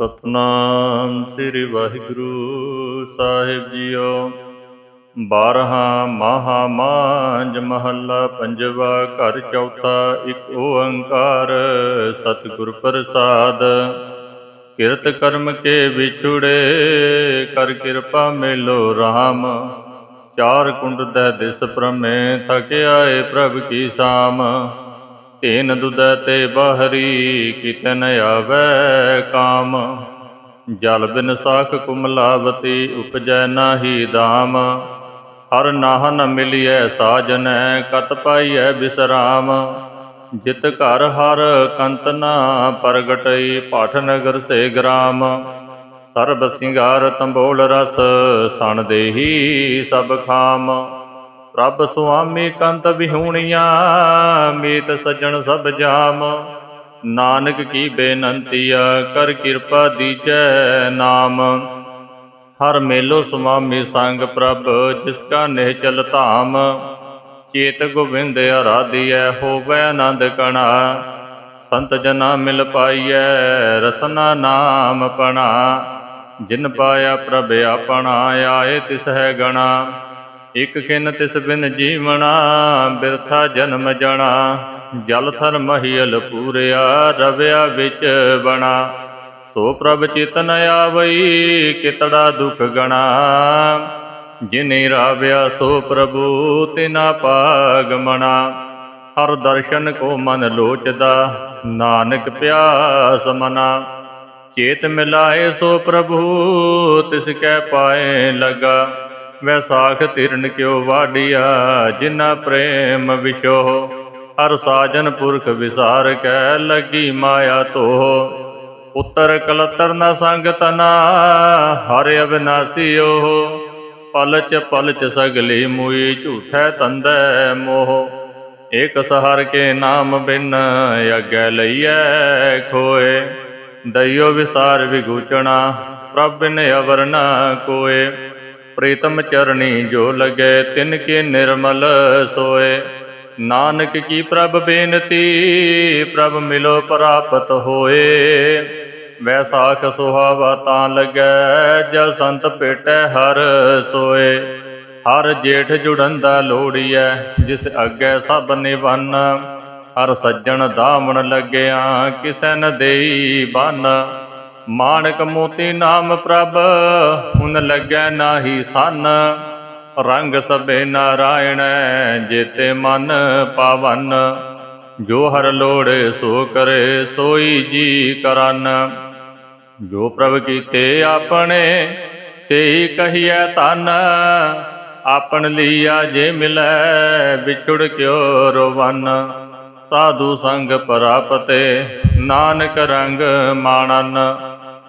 ਸਤਨਾਮ ਸ੍ਰੀ ਵਾਹਿਗੁਰੂ ਸਾਹਿਬ ਜੀਓ। ਬਾਰਹਾ ਮਹਾ ਮਾਂਜ ਮਹੱਲਾ ਪੰਜਵਾ ਘਰ ਚੌਥਾ ਇੱਕ ਓੰਕਾਰ ਸਤਿਗੁਰ ਪ੍ਰਸਾਦ। ਕਿਰਤ ਕਰਮ ਕੇ ਵਿਛੁੜੇ ਕਰ ਕਿਰਪਾ ਮਿਲੋ RAM ਚਾਰ ਕੁੰਡ ਦੇ ਦਿਸ ਪ੍ਰਮੇ ਥਕ ਆਏ ਪ੍ਰਭ ਕੀ ਸਾਮ। ਤੇਨ ਦੁਦੈ ਤੇ ਬਾਹਰੀ ਕਿਤਨ ਆਵੈ ਕਾਮ। ਜਲ ਬਿਨ ਸਾਖ ਕੁਮਲਾਵਤੀ ਉਪਜੈ ਨਾਹੀ ਦਾਮ। ਹਰ ਨਾਹ ਨ ਮਿਲਿਐ ਸਾਜਨੈ, ਕਤ ਪਾਈਐ ਬਿਸਰਾਮ। ਜਿਤ ਘਰ ਹਰ ਕੰਤਨਾ ਪ੍ਰਗਟਈ ਪਾਠ ਨਗਰ ਸੇ ਗ੍ਰਾਮ। ਸਰਬ ਸਿੰਗਾਰ ਤੰਬੋਲ ਰਸ, ਸਣ ਦੇਹੀ ਸਭ ਖਾਮ। ਪ੍ਰਭ ਸੁਆਮੀ ਕੰਤ ਵਿਹੂਣੀਆਂ, ਮੀਤ ਸੱਜਣ ਸਭ ਜਾਮ। ਨਾਨਕ ਕੀ ਬੇਨੰਤੀਆ ਕਰ ਕਿਰਪਾ ਦੀਜੈ ਨਾਮ। ਹਰ ਮੇਲੋ ਸੁਆਮੀ ਸੰਗ ਪ੍ਰਭ, ਜਿਸ ਕਾ ਨਿਹਚਲ ਧਾਮ। ਚੇਤ ਗੋਬਿੰਦ ਆਰਾਧੀਐ, ਹੋਵੈ ਆਨੰਦ ਕਣਾ। ਸੰਤ ਜਨਾ ਮਿਲ ਪਾਈਐ, ਰਸਨਾ ਨਾਮ ਪਣਾ। ਜਿਨ ਪਾਇਆ ਪ੍ਰਭ ਆਪਣਾ, ਆਏ ਤਿਸ ਹੈ ਗਣਾ। ਇਕ ਖਿਨ ਤਿਸ ਬਿਨ ਜੀਵਣਾ, ਬਿਰਥਾ ਜਨਮ ਜਣਾ। ਜਲ ਥਰ ਮਹੀਲ ਪੂਰਿਆ, ਰਵਿਆ ਵਿੱਚ ਬਣਾ। ਸੋ ਪ੍ਰਭ ਚਿਤਨ ਆਵਈ, ਕਿਤੜਾ ਦੁਖ ਗਣਾ। ਜਿਨੇ ਰਾਵਿਆ ਸੋ ਪ੍ਰਭੂ, ਤਿਨਾ ਪਾਗ ਮਣਾ। ਹਰ ਦਰਸ਼ਨ ਕੋ ਮਨ ਲੋਚਦਾ, ਨਾਨਕ ਪਿਆਸ ਮਨਾ। ਚੇਤ ਮਿਲਾਏ ਸੋ ਪ੍ਰਭੂ, ਤਿਸ ਕੈ ਪਾਏ ਲਗਾ। ਵੈਸਾਖ ਤਿਰਨ ਕਿਉ ਵਾਡੀਆ ਜਿਨਾ ਪ੍ਰੇਮ ਵਿਸ਼ੋ ਹਰ ਸਾਜਨ ਪੁਰਖ ਵਿਸਾਰ ਕੈ ਲੱਗੀ ਮਾਇਆ ਤੋ ਉਤਰ ਕਲਤਰ ਨ ਸੰਗ ਤਨਾ, ਹਰ ਅਬਿਨਾਸੀਓ ਪਲਚ ਪਲਚ ਸਗਲੀ ਮੁਈ ਝੂਠੈ ਤੰਦੈ ਮੋਹ। ਏਕ ਸਹਰ ਕੇ ਨਾਮ ਬਿਨ ਅਗੈ ਲਈਐ ਖੋਏ। ਦਇਓ ਵਿਸਾਰ ਵਿਗੂਚਣਾ, ਪ੍ਰਭ ਬਿਨ ਅਵਰ ਨ ਕੋਏ। ਪ੍ਰੀਤਮ ਚਰਣੀ ਜੋ ਲਗੇ, ਤਿਨ ਕੇ ਨਿਰਮਲ ਸੋਏ। ਨਾਨਕ ਕੀ ਪ੍ਰਭ ਬੇਨਤੀ, ਪ੍ਰਭ ਮਿਲੋ ਪ੍ਰਾਪਤ ਹੋਏ। ਵੈਸਾਖ ਸੁਹਾਵਾ ਤਾਂ ਲੱਗੈ ਜ ਸੰਤ ਭੇਟੈ ਹਰ ਸੋਏ। ਹਰ ਜੇਠ ਜੁੜੰਦਾ ਲੋੜੀਐ ਜਿਸ ਅੱਗੇ ਸਭ ਨਿਵੰਨ। ਹਰ ਸੱਜਣ ਦਾਮਣ ਲੱਗਿਆ, ਕਿਸੈ ਨ ਦੇਈ ਬੰਨ। ਮਾਣਕ ਮੋਤੀ ਨਾਮ ਪ੍ਰਭ ਹੁਨ ਲੱਗੈ ਨਾਹੀ ਸਨ। ਰੰਗ ਸਭੇ ਨਾਰਾਇਣ ਜੇਤੇ ਮਨ ਪਾਵਨ। ਜੋ ਹਰ ਲੋੜੇ ਸੋ ਕਰੇ ਸੋਈ ਜੀ ਕਰਨ। ਜੋ ਪ੍ਰਭ ਕੀਤੇ ਆਪਣੇ ਸੇਈ ਕਹੀਐ ਤਨ ਆਪਨ ਲੀਆ ਜੇ ਮਿਲੈ, ਵਿਛੁੜ ਕਿਉ ਰੋਵਨ। ਸਾਧੂ ਸੰਗ ਪ੍ਰਾਪਤੇ, ਨਾਨਕ ਰੰਗ ਮਾਣਨ।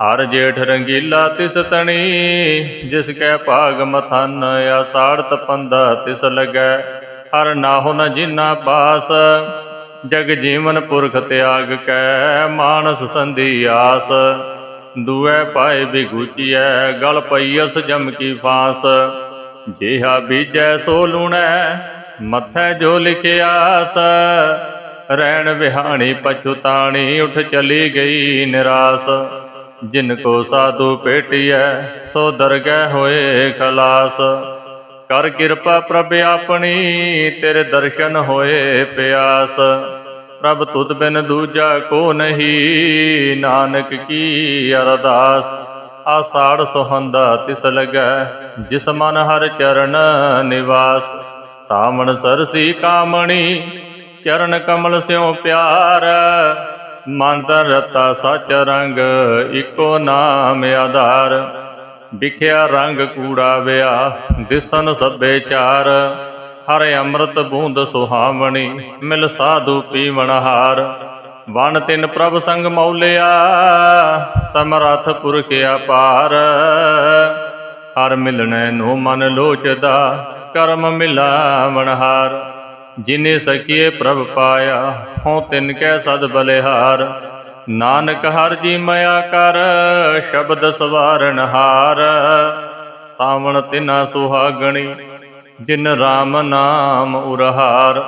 ਹਰ ਜੇਠ ਰੰਗੀਲਾ ਤਿਸ ਤਣੀ, ਜਿਸ ਕੈ ਭਾਗ ਮਥਨ ਆਸਾੜ ਤਪੰਦਾ ਤਿਸ ਲਗੈ। ਹਰ ਨਾਹੁ ਨ ਜਿਨਾ ਪਾਸ ਜਗ ਜੀਵਨ ਪੁਰਖ ਤਿਆਗ ਕੈ, ਮਾਨਸ ਸੰਧੀ ਆਸ। ਦੂਐ ਪਾਏ ਬਿਗੁਚੀਐ ਗਲ ਪਈਸ ਜਮ ਕੀ ਫਾਸ। ਜਿਹਾ ਬੀਜੈ ਸੋ ਲੂਣੈ, ਮੱਥੈ ਜੋ ਲਿਖਿਆਸ ਰਹਿਣ ਵਿਹਾਣੀ ਪਛੁਤਾਣੀ, ਉਠ ਚਲੀ ਗਈ ਨਿਰਾਸ। ਜਿਨ ਕੋ ਸਾਧੂ ਭੇਟਿਐ ਸੋ ਦਰਗਹਿ ਹੋਏ ਖਲਾਸ। ਕਰ ਕਿਰਪਾ ਪ੍ਰਭ ਆਪਣੀ, ਤੇਰੇ ਦਰਸ਼ਨ ਹੋਏ ਪਿਆਸ। ਪ੍ਰਭ ਤੁਧ ਬਿਨ ਦੂਜਾ ਕੋ ਨਹੀਂ, ਨਾਨਕ ਕੀ ਅਰਦਾਸ। ਆਸਾੜ ਸੁਹੰਦਾ ਤਿਸ ਲਗੈ ਜਿਸ ਮਨ ਹਰ ਚਰਨ ਨਿਵਾਸ। ਸਾਵਣ ਸਰਸੀ ਕਾਮਣੀ, ਚਰਨ ਕਮਲ ਸਿਉ ਪਿਆਰ ਮਨ ਤਨ ਰਤਾ ਸਚ ਰੰਗ, ਇਕੋ ਨਾਮ ਆਧਾਰ। ਵਿਖਿਆ ਰੰਗ ਕੂੜਾ ਵਿਆ ਦਿਸਨ ਸਭੇ ਚਾਰ। ਹਰ ਅੰਮ੍ਰਿਤ ਬੂੰਦ ਸੁਹਾਵਣੀ, ਮਿਲ ਸਾਧੂ ਪੀਵਣ ਹਾਰ। ਵਣ ਤਿਨ ਪ੍ਰਭ ਸੰਗ ਮੌਲਿਆ, ਸਮਰਥ ਪੁਰਖ ਅਪਾਰ। ਹਰ ਮਿਲਣੇ ਨੂੰ ਮਨ ਲੋਚਦਾ, ਕਰਮ ਮਿਲਾਵਣ ਹਾਰ ਜਿਨੇ ਸਕੀਏ ਪ੍ਰਭ ਪਾਇਆ, ਹਉ ਤਿਨ ਕੈ ਸਦ ਬਲਿਹਾਰ। ਨਾਨਕ ਹਰ ਜੀ ਮਇਆ ਕਰ, ਸ਼ਬਦ ਸਵਾਰਨ ਹਾਰ। ਸਾਵਣ ਤਿਨਾ ਸੁਹਾਗਣੀ, ਜਿਨ RAM ਨਾਮ ਉਰਹਾਰ।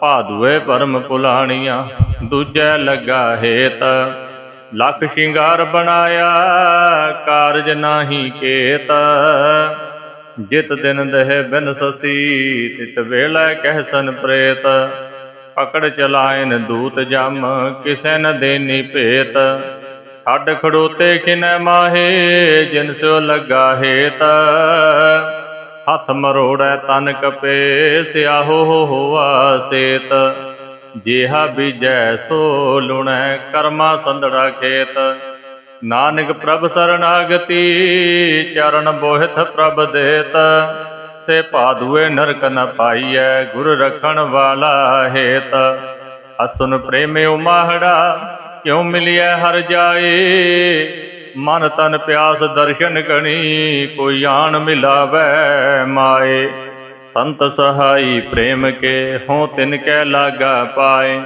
ਭਾਦੂਏ ਪਰਮ ਪੁਲਾਣੀਆਂ, ਦੂਜੈ ਲੱਗਾ ਹੇਤ। ਲਖ ਸ਼ਿੰਗਾਰ ਬਣਾਇਆ, ਕਾਰਜ ਨਾਹੀ ਕੇਤ। ਜਿਤ ਦਿਨ ਦਹਿ ਬਿਨ ਸਸੀ, ਤਿਤ ਕਹਿ ਸਨ ਪ੍ਰੇਤ। ਪਕੜ ਚਲਾਇਨ ਦੂਤ ਜਮ, ਕਿਸੈ ਨ ਦੇਨੀ ਭੇਤ। ਛੱਡ ਖੜੋਤੇ ਕਿਨੈ ਮਾਹੇ, ਜਿਨ ਸਿਓ ਲੱਗਾ ਹੇਤ। ਹੱਥ ਮਰੋੜੈ ਤਨ ਕਪੇ, ਸਿਆਹੋ ਹੋਆ ਸੇਤ। ਜੇਹਾ ਬੀਜੈ ਸੋ ਲੁਣੈ ਕਰਮਾ ਸੰਧੜਾ ਖੇਤ। ਨਾਨਕ ਪ੍ਰਭ ਸਰਣਾਗਤੀ ਚਰਨ ਬੋਹਿਤ ਪ੍ਰਭ ਦੇਤ। ਸੇ ਪਾਦੂਏ ਨਰਕ ਨ ਪਾਈਐ ਗੁਰ ਰਖਣ ਵਾਲਾ ਹੇਤ। ਅਸੁਨ ਪ੍ਰੇਮੇ ਉਮਾਹੜਾ ਕਿਉ ਮਿਲਿਐ ਹਰ ਜਾਏ? ਮਨ ਤਨ ਪਿਆਸ ਦਰਸ਼ਨ ਕਣੀ ਕੋਈ ਆਣ ਮਿਲਾਵੈ ਮਾਏ। ਸੰਤ ਸਹਾਈ ਪ੍ਰੇਮ ਕੇ ਹੋਂ ਤਿਨ ਕੈ ਲਾਗਾ ਪਾਏ।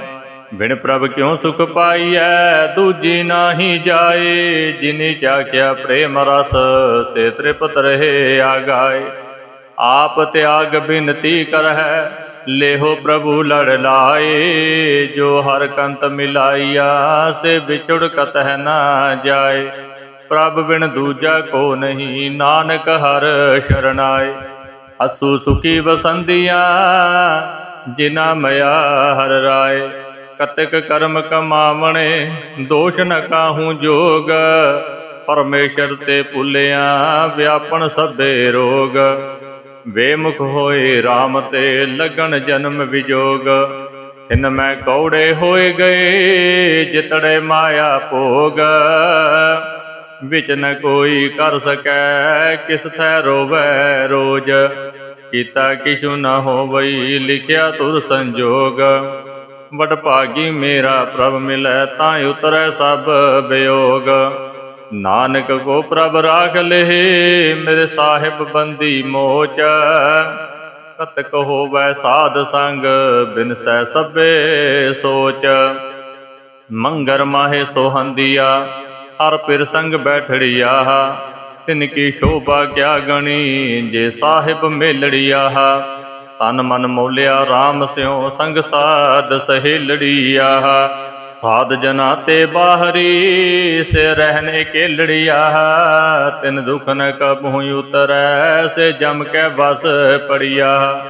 ਬਿਨ ਪ੍ਰਭ ਕਿਉ ਸੁਖ ਪਾਈਐ? ਦੂਜੀ ਨਾਹੀ ਜਾਏ, ਜਿਨੀ ਚਾਖਿਆ ਪ੍ਰੇਮ ਰਸ, ਸੇ ਤ੍ਰਿਪਤ ਰਹੇ ਆਗਾਏ। ਆਪ ਤਿਆਗ ਬਿਨਤੀ ਕਰਹਿ, ਲੇਹੋ ਪ੍ਰਭੂ ਲੜ ਲਾਏ। ਜੋ ਹਰ ਕੰਤ ਮਿਲਾਈਆ, ਸੇ ਵਿਛੁੜ ਕਤਹਿ ਨਾ ਜਾਏ। ਪ੍ਰਭ ਬਿਨ ਦੂਜਾ ਕੋ ਨਹੀਂ, ਨਾਨਕ ਹਰ ਸ਼ਰਨਾਏ। ਅਸੂ ਸੁਖੀ ਵਸੰਦੀਆਂ ਜਿਨਾ ਮਇਆ ਹਰ ਰਾਏ। ਕਤਿਕ ਕਰਮ ਕਮਾਵਣੇ, ਦੋਸ਼ ਨ ਕਾਹੂ ਜੋਗ। ਪਰਮੇਸ਼ਰ ਤੇ ਭੁੱਲਿਆ ਵਿਆਪਣ ਸਭੇ ਰੋਗ। ਵੇਮੁਖ ਹੋਏ RAM ਤੇ ਲਗਣ ਜਨਮ ਵਿਜੋਗ। ਇਨ ਮੈਂ ਕੌੜੇ ਹੋਏ ਗਏ, ਜਿਤੜੇ ਮਾਇਆ ਭੋਗ। ਵਿਚ ਨ ਕੋਈ ਕਰ ਸਕੈ, ਕਿਸ ਥੈ ਰੋਵੈ ਰੋਜ। ਕੀਤਾ ਕਿਛੁ ਨ ਹੋਵਈ, ਲਿਖਿਆ ਤੁਰ ਸੰਜੋਗ। ਵਡ ਭਾਗੀ ਮੇਰਾ ਪ੍ਰਭ ਮਿਲੈ ਤਾਂ ਉਤਰੈ ਸਭ ਬਿਯੋਗ ਨਾਨਕ ਕੋ ਪ੍ਰਭ ਰਾਖ ਲਹਿ, ਮੇਰੇ ਸਾਹਿਬ ਬੰਦੀ ਮੋਚ। ਕਤਕ ਹੋਵੈ ਸਾਧ ਸੰਗ ਬਿਨਸੈ ਸਭੇ ਸੋਚ। ਮੰਗਰ ਮਾਹੇ ਸੋਹੰਦੀਆ, ਹਰ ਪਿਰ ਸੰਗ ਬੈਠੜਿਆ। ਤਿਨ ਕੀ ਸ਼ੋਭਾ ਕਿਆ ਗਣੀ, ਜੇ ਸਾਹਿਬ ਮੇਲੜਿਆ। ਤਨ ਮਨ ਮੋਲਿਆ RAM ਸਿਉ ਸੰਗ ਸਾਧ ਸਹੇਲੜੀ ਸਹੇਲੜਿਆ। ਸਾਧ ਜਨਾ ਤੇ ਬਾਹਰੀ ਸੇ ਰਹਿਨੇ ਕੇਲੜਿਆ। ਤਿਨ ਦੁਖ ਨ ਕਬਹੂ ਉਤਰੈ, ਸੇ ਜਮ ਕੈ ਵਸ ਪੜਿਆ।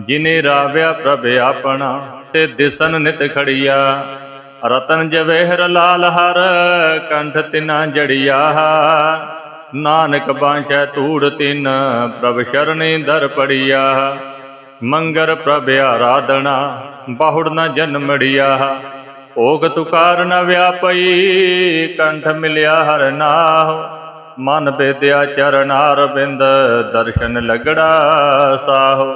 ਜਿਨੇ ਰਾਵਿਆ ਪ੍ਰਭ ਆਪਣਾ, ਸੇ ਦਿਸਨ ਨਿਤ ਖੜਿਆ। ਰਤਨ ਜਵੇਹਰ ਲਾਲ ਹਰ, ਕੰਠ ਤਿਨਾ ਜੜਿਆ। ਨਾਨਕ ਬਾਂਛੈ ਧੂੜ ਤਿਨ, ਪ੍ਰਭ ਸ਼ਰਣੀ ਦਰ ਪੜਿਆ। ਮੰਗਰ ਪ੍ਰਭ ਆਰਾਧਨਾ, ਬਾਹੁੜ ਨ ਜਨਮੜਿਆ। ਭੋਗ ਤੁਕਾਰ ਨ ਵਿਆਪਈ, ਕੰਠ ਮਿਲਿਆ ਹਰ ਨਾਹ। ਮਨ ਬੇਦਿਆ ਚਰਨਾਰ ਬਿੰਦ ਦਰਸ਼ਨ ਲਗੜਾ ਸਾਹੋ।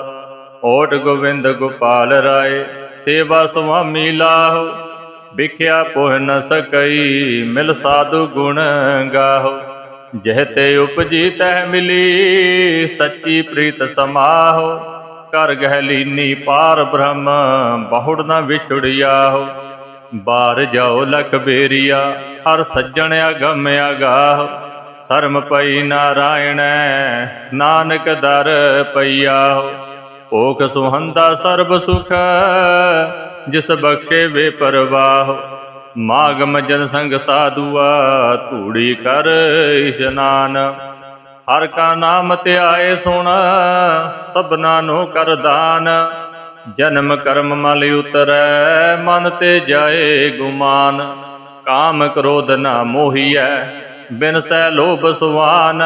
ਓਟ ਗੋਵਿੰਦ ਗੋਪਾਲ ਰਾਏ, ਸੇਵਾ ਸੁਆਮੀ ਲਾਹੋ। ਵਿਖਿਆ ਪੋਹ ਨ ਸਕਈ, ਮਿਲ ਸਾਧੂ ਗੁਣ ਗਾਹੋ। ਜਹ ਤੇ ਉਪਜੀ ਤਹਿ ਮਿਲੀ, ਸੱਚੀ ਪ੍ਰੀਤ ਸਮਾਹੋ। ਕਰ ਗਹਿ ਲੀਨੀ ਪਾਰ ਬ੍ਰਹਮ, ਬਹੁੜ ਨ ਵਿਛੜਿਆ ਬਾਰ ਜਾਓ ਲਖ ਬੇਰੀਆ, ਹਰ ਸੱਜਣ ਅਗਮ ਅਗਾਹ। ਸਰਮ ਪਈ ਨਾਰਾਇਣੈ, ਨਾਨਕ ਦਰ ਪਈਆ ਓਖ ਸੁਹੰਦਾ ਸਰਬ ਸੁਖ, ਜਿਸ ਬਖਸ਼ੇ ਵੇ ਪਰਵਾਹ ਮਾਗਮ ਜਨ ਸੰਗ ਸਾਧੂਆ, ਧੂੜੀ ਕਰ ਇਸ਼ਨਾਨ। ਹਰ ਕਾ ਨਾਮ ਧਿਆਏ ਸੁਣ, ਸਭਨਾ ਨੂੰ ਕਰ ਦਾਨ। ਜਨਮ ਕਰਮ ਮਲ ਉਤਰੈ, ਮਨ ਤੇ ਜਾਏ ਗੁਮਾਨ। ਕਾਮ ਕ੍ਰੋਧ ਨਾ ਮੋਹੀਐ, ਬਿਨ ਸੈ ਲੋਭ ਸੁਆਨ।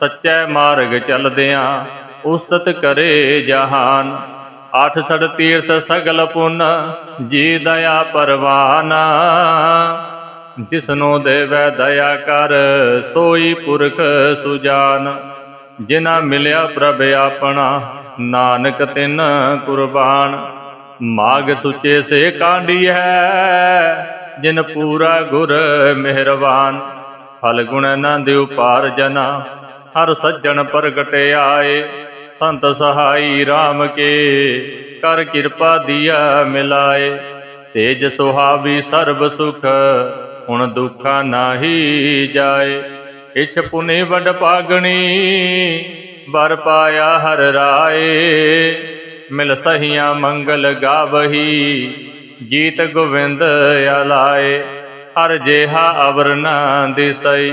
ਸੱਚੇ ਮਾਰਗ ਚਲਦਿਆਂ ਉਸਤਤ ਕਰੇ ਜਹਾਨ। ਆਠ ਸੜ ਤੀਰਥ ਸਗਲ ਪੁੰਨ, ਜੀ ਦਇਆ ਪਰਵਾਨਾ। ਜਿਸਨੂੰ ਦੇਵੈ ਦਇਆ ਕਰ, ਸੋਈ ਪੁਰਖ ਸੁਜਾਨ। ਜਿਨਾ ਮਿਲਿਆ ਪ੍ਰਭ ਆਪਣਾ, ਨਾਨਕ ਤਿਨ ਕੁਰਬਾਨ। ਮਾਗ ਸੁਚੇ ਸੇ ਕਾਂਡੀ ਹੈ ਜਿਨ ਪੂਰਾ ਗੁਰ ਮਿਹਰਬਾਨ। ਫਲ ਗੁਣ ਨੰਦ ਦਿਉ ਪਾਰ ਜਨਾ, ਹਰ ਸੱਜਣ ਪ੍ਰਗਟ ਆਏ। ਸੰਤ ਸਹਾਈ RAM ਕੇ, ਕਰ ਕਿਰਪਾ ਦੀਆ ਮਿਲਾਏ। ਤੇਜ ਸੁਹਾਵੀ ਸਰਬ ਸੁਖ ਹੁਣ ਦੁਖਾ ਨਾਹੀ ਜਾਏ। ਇਛ ਪੁਨੇ ਵਡ ਪਾਗਣੀ ਵਰ ਪਾਇਆ ਹਰ ਰਾਏ। ਮਿਲ ਸਹੀਆਂ ਮੰਗਲ ਗਾਵਹੀ ਗੀਤ ਗੋਵਿੰਦ ਆਲਾਏ। ਹਰ ਜੇਹਾ ਅਵਰ ਨਾ ਦਿਸਈ,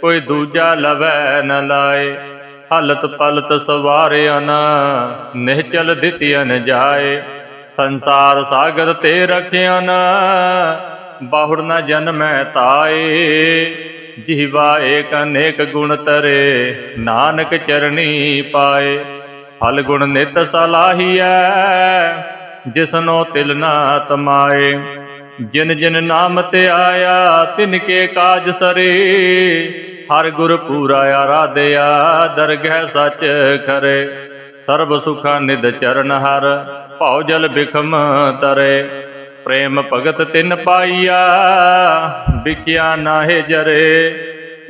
ਕੋਈ ਦੂਜਾ ਲਵੈ ਨ ਲਾਏ। ਹਲਤ ਪਲਤ ਸਵਾਰਿਆ ਨਾ, ਨਿਹਚਲ ਦਿੱਤਿਆ ਨ ਜਾਏ। ਸੰਸਾਰ ਸਾਗਰ ਤੇ ਰਖਿਆ ਨਾ ਬਾਹੁੜ ਨ ਜਨਮੈ ਤਾਏ, ਜੀਵਾ ਏਕ ਅਨੇਕ ਗੁਣ ਤਰੇ, ਨਾਨਕ ਚਰਣੀ ਪਾਏ। ਫਲ ਗੁਣ ਨਿਤ ਸਲਾਹੀਐ, ਜਿਸਨੋ ਤਿਲ ਨਾ ਤਮਾਏ। ਜਿਨ ਜਿਨ ਨਾਮ ਤੇ ਆਇਆ, ਤਿਨ ਕੇ ਕਾਜ ਸਰੇ। ਹਰ ਗੁਰ ਪੂਰਾ ਆਰਾਧਿਆ, ਦਰਗਹਿ ਸੱਚ ਖਰੇ। ਸਰਬ ਸੁਖਾ ਨਿਦ ਚਰਨ ਹਰ, ਭਉ ਜਲ ਬਿਖਮ ਤਰੇ। ਪ੍ਰੇਮ ਭਗਤ ਤਿਨ ਪਾਈਆ, ਵਿਕਿਆ ਨਾਹੇ ਜਰੇ,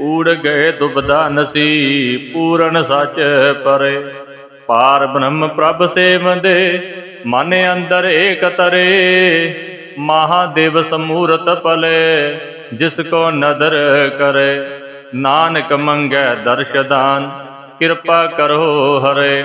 ਊੜ ਗਏ ਦੁਬਦਾ ਨਸੀ ਪੂਰਨ ਸੱਚ ਪਰੇ। ਪਾਰ ਬ੍ਰਹਮ ਪ੍ਰਭ ਸੇਵੰਦੇ, ਮਨ ਅੰਦਰ ਏਕ ਤਰੇ। ਮਹਾਦੇਵ ਸਮੂਰਤ ਪਲੇ ਜਿਸ ਕੋ ਨਦਰ ਕਰੇ। ਨਾਨਕ ਮੰਗੈ ਦਰਸ਼ਦਾਨ ਕਿਰਪਾ ਕਰੋ ਹਰੇ।